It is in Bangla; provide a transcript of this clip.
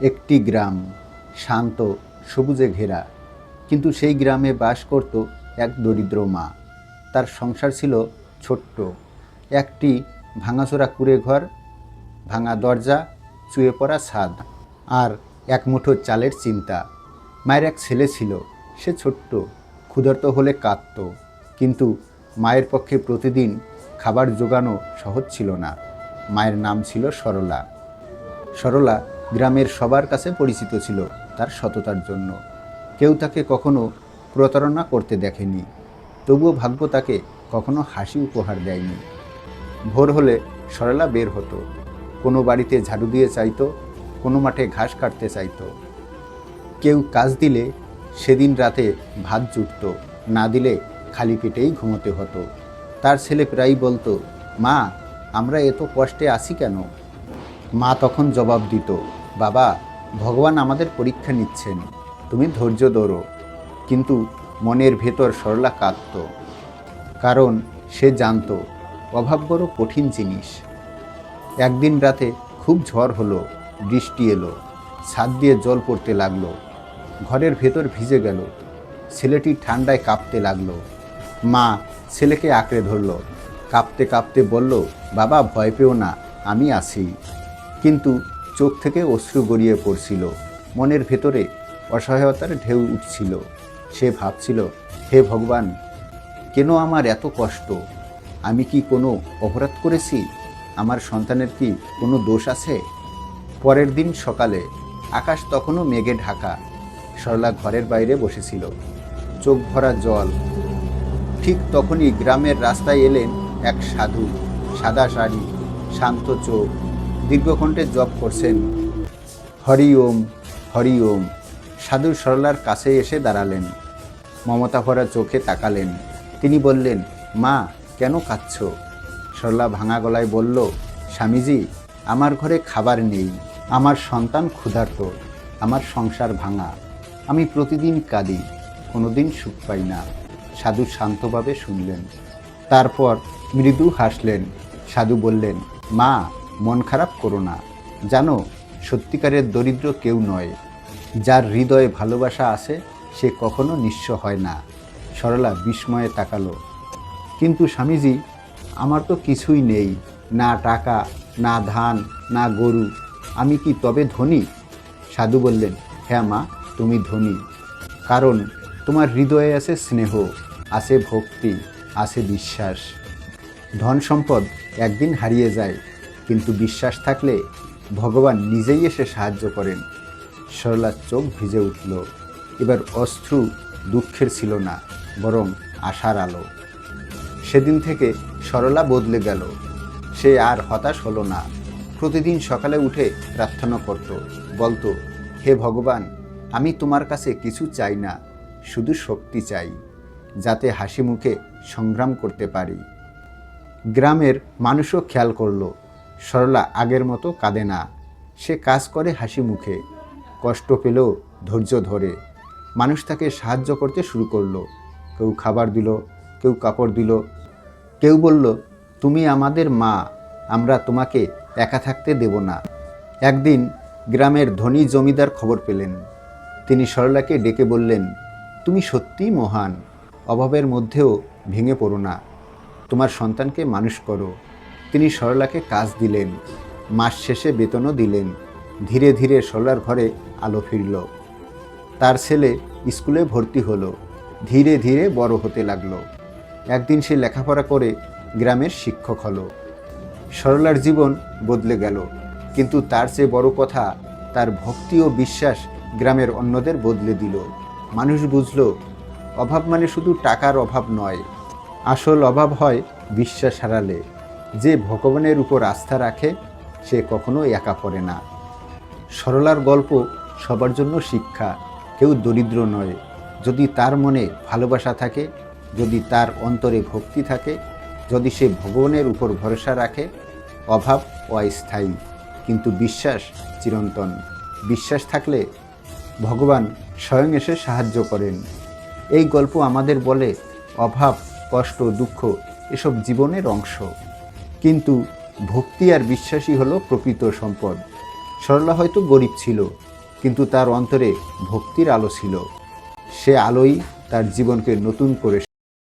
একটি গ্রাম, শান্ত, সবুজে ঘেরা। কিন্তু সেই গ্রামে বাস করত এক দরিদ্র মা। তার সংসার ছিল ছোট্ট। একটি ভাঙাচোরা কুড়ে ঘর, ভাঙা দরজা, চুয়ে পড়া ছাদ আর এক মুঠো চালের চিন্তা। মায়ের এক ছেলে ছিল, সে ছোট্ট, ক্ষুধার্ত হলে কাঁদত। কিন্তু মায়ের পক্ষে প্রতিদিন খাবার জোগানো সহজ ছিল না। মায়ের নাম ছিল সরলা। সরলা গ্রামের সবার কাছে পরিচিত ছিল তার সততার জন্য। কেউ তাকে কখনো প্রতারণা করতে দেখেনি, তবুও ভাগ্য তাকে কখনো হাসি উপহার দেয়নি। ভোর হলে সরলা বের হতো, কোনো বাড়িতে ঝাড়ু দিয়ে চাইতো, কোনো মাঠে ঘাস কাটতে চাইতো। কেউ কাজ দিলে সেদিন রাতে ভাত জুটত, না দিলে খালি পেটেই ঘুমোতে হতো। তার ছেলে প্রায়ই বলতো, মা, আমরা এত কষ্টে আছি কেন? মা তখন জবাব দিত বাবা, ভগবান আমাদের পরীক্ষা নিচ্ছেন। তুমি ধৈর্য ধরো। কিন্তু মনের ভেতর সরলা কাঁদত। কারণ সে জানতো, অভাব বড় কঠিন জিনিস। একদিন রাতে খুব ঝড় হলো, বৃষ্টি এলো, ছাদ দিয়ে জল পড়তে লাগল, ঘরের ভেতর ভিজে গেল, ছেলেটি ঠান্ডায় কাঁপতে লাগল। মা ছেলেকে আঁকড়ে ধরলো, কাঁপতে কাঁপতে বলল, বাবা, ভয় পেও না, আমি আছি। কিন্তু চোখ থেকে অশ্রু গড়িয়ে পড়ছিল। মনের ভেতরে অসহায়তার ঢেউ উঠছিল। সে ভাবছিল, হে ভগবান, কেন আমার এত কষ্ট? আমি কি কোনো অপরাধ করেছি? আমার সন্তানের কি কোনো দোষ আছে? পরের দিন সকালে আকাশ তখনও মেঘে ঢাকা। সরলা ঘরের বাইরে বসেছিল। চোখ ভরা জল। ঠিক তখনই গ্রামের রাস্তায় এলেন এক সাধু। সাদা শাড়ি, শান্ত চোখ। দীর্ঘকণ্ঠে জপ করছেন। হরি ওম হরি ওম। সাধু সরলার কাছে এসে দাঁড়ালেন। মমতা ভরা চোখে তাকালেন। তিনি বললেন, মা, কেন কাঁদছ? সরলা ভাঙা গলায় বলল, স্বামীজি, আমার ঘরে খাবার নেই। আমার সন্তান ক্ষুধার্ত। আমার সংসার ভাঙা। আমি প্রতিদিন কাঁদি। কোনোদিন সুখ পাই না। সাধু শান্তভাবে শুনলেন। তারপর মৃদু হাসলেন। সাধু বললেন, মা মন খারাপ করো না। জানো, সত্যিকারের দরিদ্র কেউ নয়। যার হৃদয়ে ভালোবাসা আছে, সে কখনো নিঃস্ব হয় না। সরলা বিস্ময়ে তাকালো। কিন্তু স্বামীজি, আমার তো কিছুই নেই। না টাকা, না ধান, না গরু। আমি কি তবে ধনী? সাধু বললেন হ্যাঁ মা, তুমি ধনী। কারণ তোমার হৃদয়ে আছে স্নেহ, আছে ভক্তি, আছে বিশ্বাস। ধন সম্পদ একদিন হারিয়ে যায়। কিন্তু বিশ্বাস থাকলে ভগবান নিজেই এসে সাহায্য করেন। সরলার চোখ ভিজে উঠল। এবার অশ্রু দুঃখের ছিল না, বরং আশার আলো। সেদিন থেকে সরলা বদলে গেল। সে আর হতাশ হলো না। প্রতিদিন সকালে উঠে প্রার্থনা করত, বলতো, হে ভগবান, আমি তোমার কাছে কিছু চাই না, শুধু শক্তি চাই, যাতে হাসি মুখে সংগ্রাম করতে পারি। গ্রামের মানুষও খেয়াল করল সরলা আগের মতো কাঁদে না। সে কাজ করে হাসি মুখে। কষ্ট পেলেও ধৈর্য ধরে। মানুষ তাকে সাহায্য করতে শুরু করল। কেউ খাবার দিল, কেউ কাপড় দিল। কেউ বলল, তুমি আমাদের মা, আমরা তোমাকে একা থাকতে দেব না। একদিন গ্রামের ধনী জমিদার খবর পেলেন। তিনি সরলাকে ডেকে বললেন, তুমি সত্যিই মহান। অভাবের মধ্যেও ভেঙে পড়ো না। তোমার সন্তানকে মানুষ করো। তিনি সরলাকে কাজ দিলেন, মাস শেষে বেতনও দিলেন। ধীরে ধীরে সরলার ঘরে আলো ফিরল। তার ছেলে স্কুলে ভর্তি হলো। ধীরে ধীরে বড় হতে লাগল। একদিন সে লেখাপড়া করে গ্রামের শিক্ষক হলো। সরলার জীবন বদলে গেল, কিন্তু তার চেয়ে বড় কথা তার ভক্তি ও বিশ্বাস গ্রামের অন্যদের বদলে দিল। মানুষ বুঝল, অভাব মানে শুধু টাকার অভাব নয়। আসল অভাব হয় বিশ্বাস হারালে। যে ভগবানের উপর আস্থা রাখে, সে কখনো একা পড়ে না। সরলার গল্প সবার জন্য শিক্ষা, কেউ দরিদ্র নয়। যদি তার মনে ভালোবাসা থাকে, যদি তার অন্তরে ভক্তি থাকে, যদি সে ভগবানের উপর ভরসা রাখে, অভাব অস্থায়ী, কিন্তু বিশ্বাস চিরন্তন। বিশ্বাস থাকলে ভগবান স্বয়ং এসে সাহায্য করেন। এই গল্প আমাদের বলে অভাব, কষ্ট, দুঃখ এসব জীবনের অংশ। কিন্তু ভক্তি আর বিশ্বাসই হলো প্রকৃত সম্পদ। সরলা হয়তো গরিব ছিল, কিন্তু তার অন্তরে ভক্তির আলো ছিল। সে আলোই তার জীবনকে নতুন করে